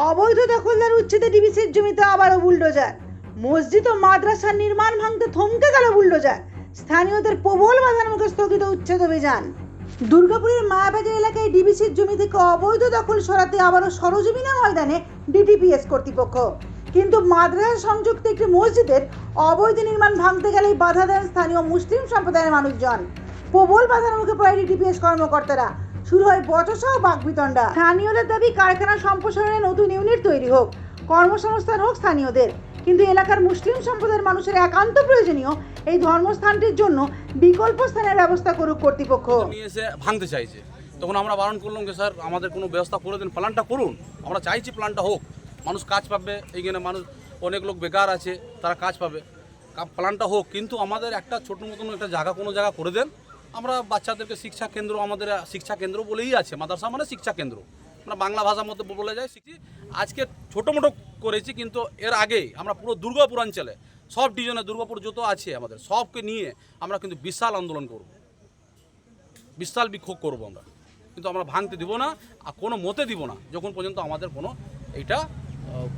অবৈধ দখলদার উচ্ছেদে ডিবিসির জমিতে আবারও বুলডোজার। মসজিদ ও মাদ্রাসার নির্মাণ ভাঙতে থমকে গেল বুলডোজার। স্থানীয়দের প্রবল বাধার মুখে স্থগিত উচ্ছেদ অভিযান। দুর্গাপুরের মায়াবাজার এলাকায় ডিবিসির জমি থেকে অবৈধ দখল সরাতে আবারও সরজমিনা ময়দানে ডিটিপিএস কর্তৃপক্ষ। কিন্তু মাদ্রাসা সংযুক্ত একটি মসজিদের অবৈধ নির্মাণ ভাঙতে গেলেই বাধা দেন স্থানীয় মুসলিম সম্প্রদায়ের মানুষজন। প্রবল বাধার মুখে পড়ে ডিটিপিএস কর্মকর্তারা। শুরু হয় বচসা ও বাকবিতণ্ডা স্থানীয়দের দাবি, কারখানা সম্প্রসারণে নতুন ইউনিট তৈরি হোক, কর্মসংস্থান হোক স্থানীয়দের। কিন্তু এলাকার মুসলিম সম্প্রদায়ের মানুষের একান্ত প্রয়োজনীয় এই ধর্মস্থানটির জন্য বিকল্প স্থানের ব্যবস্থা করুক কর্তৃপক্ষ। নিয়ে এসে ভাঙতে চাইছে। তখন আমরা বারণ করলাম যে, স্যার, আমাদের কোনো ব্যবস্থা করে দিন, প্ল্যানটা করুন। আমরা চাইছি প্ল্যানটা হোক। মানুষ কাজ পাবে, এইখানে মানুষ, অনেক লোক বেকার আছে, তারা কাজ পাবে। প্ল্যানটা হোক, কিন্তু আমাদের একটা ছোট মতন একটা জায়গা, কোনো জায়গা করে দেন আমরা বাচ্চাদেরকে শিক্ষা কেন্দ্র আমাদের, শিক্ষা কেন্দ্র বলেই আছে, মাদ্রাসা মানে শিক্ষা কেন্দ্র। আমরা বাংলা ভাষার মধ্যে বলে যাই, শিখছি। আজকে ছোটো মোটো করেছি, কিন্তু এর আগে আমরা পুরো দুর্গাপুর অঞ্চলে সব ডিজনে দুর্গাপুর যত আছে আমাদের, সবকে নিয়ে আমরা কিন্তু বিশাল আন্দোলন করব। বিশাল বিক্ষোভ করব আমরা। কিন্তু আমরা ভাঙতে দিব না, আর কোনো মতে দিব না, যখন পর্যন্ত আমাদের কোনো এইটা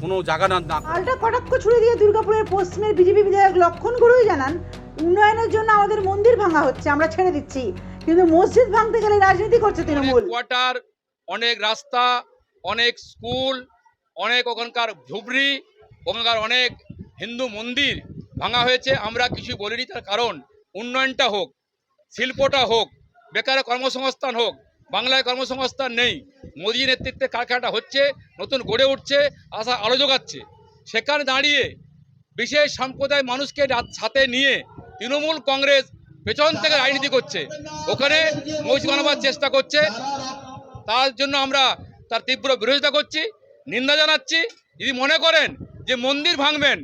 কোনো জায়গা না পাল্টা কটাক্ষ ছুড়ে দিয়ে দুর্গাপুরের পশ্চিমের বিজেপি বিধায়ক লক্ষণ গুরুই জানান উন্নয়নের জন্য আমাদের মন্দির ভাঙা হচ্ছে আমরা ছেড়ে দিচ্ছি। কিন্তু মসজিদ ভাঙতে গেলে রাজনীতি করছে তৃণমূল। কোয়ার্টার অনেক রাস্তা অনেক স্কুল অনেক ওখানকার ঝুবড়ি ওখানকার অনেক হিন্দু মন্দির ভাঙা হয়েছে। আমরা কিছু বলিনি তার কারণ উন্নয়নটা হোক শিল্পটা হোক বেকার কর্মসংস্থান হোক বাংলায় কর্মসংস্থান নেই মোদী নেতৃত্বে কারখানাটা হচ্ছে নতুন গড়ে উঠছে আশা আলো যোগাচ্ছে সেখানে দাঁড়িয়ে বিশেষ সম্প্রদায় মানুষকে সাথে নিয়ে তৃণমূল কংগ্রেস পেছন থেকে রাজনীতি করছে। ওখানে মসজিদ বানাবার চেষ্টা করছে। তার জন্য আমরা তার তীব্র বিরোধিতা করছি, নিন্দা জানাচ্ছি। যদি মনে করেন যে মন্দির ভাঙবেন,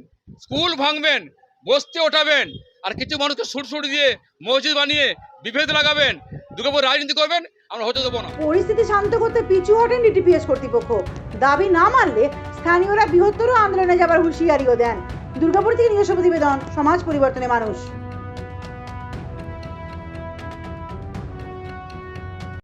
স্কুল ভাঙবেন, বস্তি ওঠাবেন, আর কিছু মানুষকে সুরসুর দিয়ে মসজিদ বানিয়ে বিভেদ লাগাবেন, দুর্গাপুর রাজনীতি করবেন, আমরা হতে দেবো না। পরিস্থিতি শান্ত করতে পিছু হটেন ডিটিপিএস কর্তৃপক্ষ। দাবি না মানলে স্থানীয়রা বৃহত্তর আন্দোলনে যাবার হুঁশিয়ারিও দেন। দুর্গাপুর থেকে নিজস্ব প্রতিবেদন, সমাজ পরিবর্তনে মানুষ।